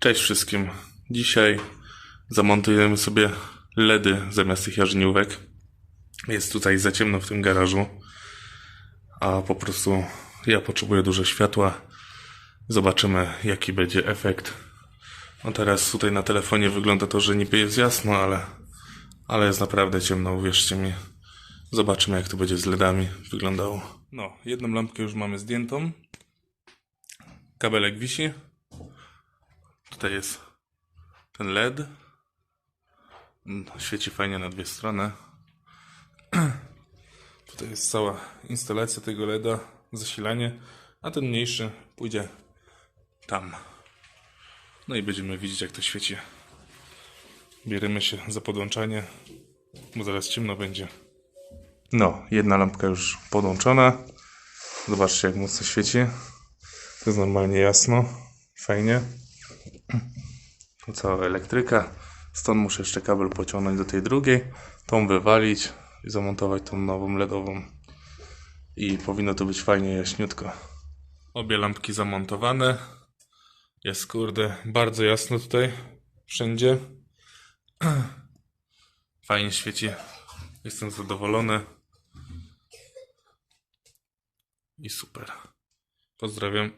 Cześć wszystkim. Dzisiaj zamontujemy sobie LEDy zamiast tych jarzeniówek. Jest tutaj za ciemno w tym garażu, a po prostu ja potrzebuję dużo światła. Zobaczymy, jaki będzie efekt. No teraz tutaj na telefonie wygląda to, że niby jest jasno, ale, ale jest naprawdę ciemno, uwierzcie mi. Zobaczymy, jak to będzie z LEDami wyglądało. No, jedną lampkę już mamy zdjętą. Kabelek wisi. Tutaj jest ten LED. Mm, Świeci fajnie na dwie strony. Tutaj jest cała instalacja tego LEDa, zasilanie, a ten mniejszy pójdzie tam. No i będziemy widzieć, jak to świeci. Bierzemy się za podłączanie, bo zaraz ciemno będzie. No, jedna lampka już podłączona. Zobaczcie, jak mocno świeci. To jest normalnie jasno. Fajnie. Cała elektryka. Stąd muszę jeszcze kabel pociągnąć do tej drugiej, tą wywalić i zamontować tą nową LEDową. I powinno to być fajnie jaśniutko. Obie lampki zamontowane. Jest kurde bardzo jasno tutaj. Wszędzie. Fajnie świeci. Jestem zadowolony. I super. Pozdrawiam.